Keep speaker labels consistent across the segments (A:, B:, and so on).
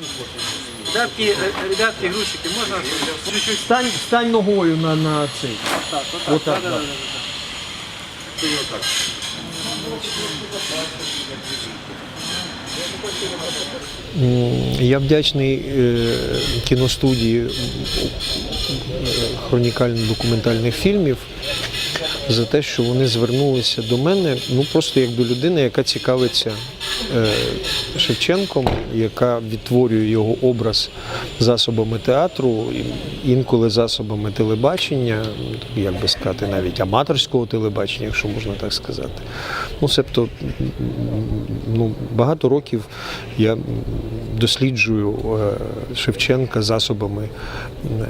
A: Ребятки, э, ребятки, грузчики, можно чуть-чуть?
B: Стань, стань ногою на, на цей.
A: Так, вот так.
B: Вот так,
A: да, да,
B: да.
A: да, да.
B: Я вдячний е, кіностудії хронікально-документальних фільмів за те, що вони звернулися до мене ну просто як до людини, яка цікавиться е, Шевченком, яка відтворює його образ засобами театру, інколи засобами телебачення, як би сказати, навіть аматорського телебачення, якщо можна так сказати. Ну, себто, ну, багато років я досліджую е, Шевченка засобами е,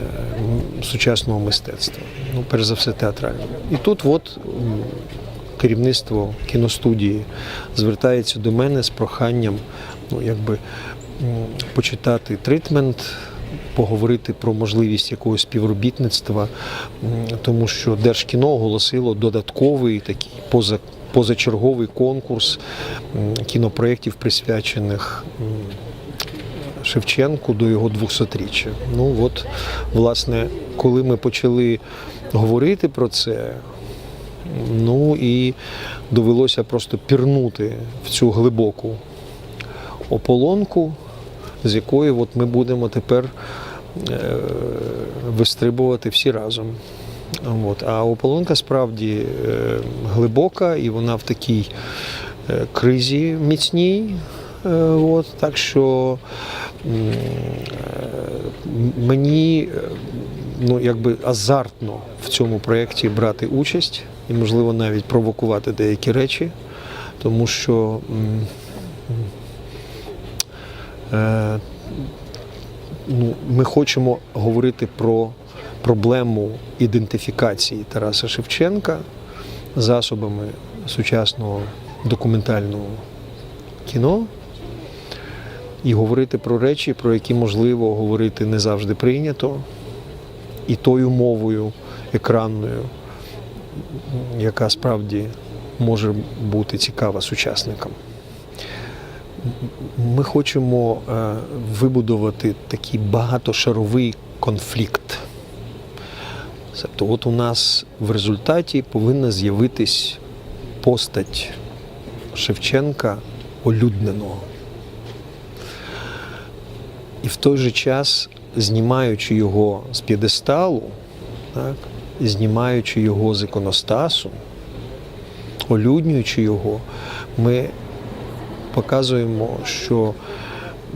B: сучасного мистецтва. Ну, перш за все, театрального. І тут от керівництво кіностудії звертається до мене з проханням ну, якби, почитати тритмент, поговорити про можливість якогось співробітництва, тому що Держкіно оголосило додатковий такий поза, позачерговий конкурс кінопроєктів, присвячених Шевченку до його 200-річчя. Ну от, власне, коли ми почали говорити про це, ну і довелося просто пірнути в цю глибоку ополонку, з якої от ми будемо тепер е, вистрибувати всі разом. От. А ополонка справді е, глибока і вона в такій е, кризі міцній. От, так що мені ну, якби азартно в цьому проєкті брати участь і, можливо, навіть провокувати деякі речі, тому що е, ну, ми хочемо говорити про проблему ідентифікації Тараса Шевченка засобами сучасного документального кіно і говорити про речі, про які можливо говорити не завжди прийнято, і тою мовою екранною, яка справді може бути цікава сучасникам. Ми хочемо е, вибудувати такий багатошаровий конфлікт. Тобто, от у нас в результаті повинна з'явитись постать Шевченка олюдненого. І в той же час, знімаючи його з п'єдесталу, так, знімаючи його з іконостасу, олюднюючи його, ми показуємо, що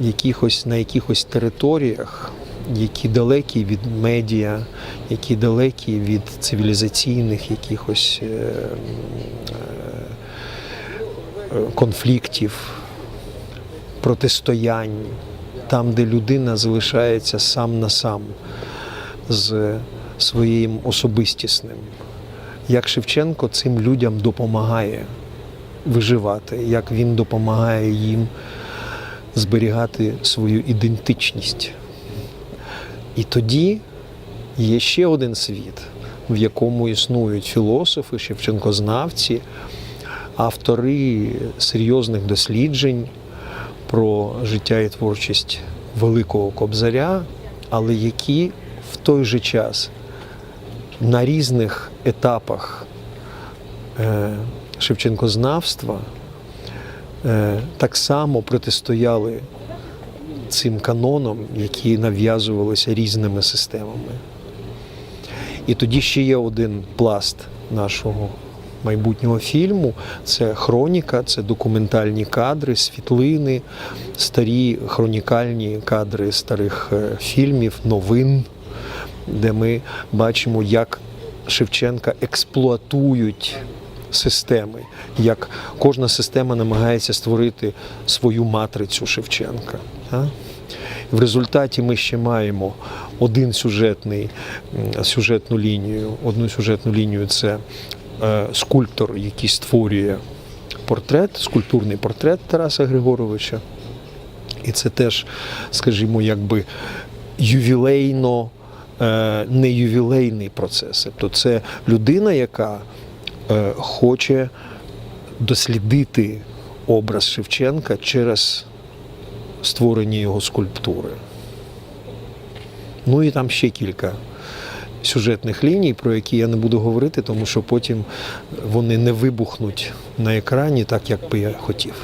B: якихось, на якихось територіях, які далекі від медіа, які далекі від цивілізаційних якихось е, е, конфліктів, протистоянь, там, де людина залишається сам на сам з своїм особистісним. Як Шевченко цим людям допомагає виживати, як він допомагає їм зберігати свою ідентичність. І тоді є ще один світ, в якому існують філософи, шевченкознавці, автори серйозних досліджень про життя і творчість Великого Кобзаря, але які в той же час на різних етапах е, шевченкознавства е, так само протистояли цим канонам, які нав'язувалися різними системами. І тоді ще є один пласт нашого майбутнього фільму це хроніка, це документальні кадри, світлини, старі хронікальні кадри старих е, фільмів, новин, де ми бачимо, як Шевченка експлуатують системи, як кожна система намагається створити свою матрицю Шевченка. В результаті ми ще маємо один сюжетний, сюжетну лінію. Одну сюжетну лінію це скульптор, який створює портрет, скульптурний портрет Тараса Григоровича. І це теж, скажімо, якби ювілейно, е, не ювілейний процес. Тобто це людина, яка е, хоче дослідити образ Шевченка через створенні його скульптури. Ну і там ще кілька сюжетних ліній, про які я не буду говорити, тому що потім вони не вибухнуть на екрані так, як би я хотів.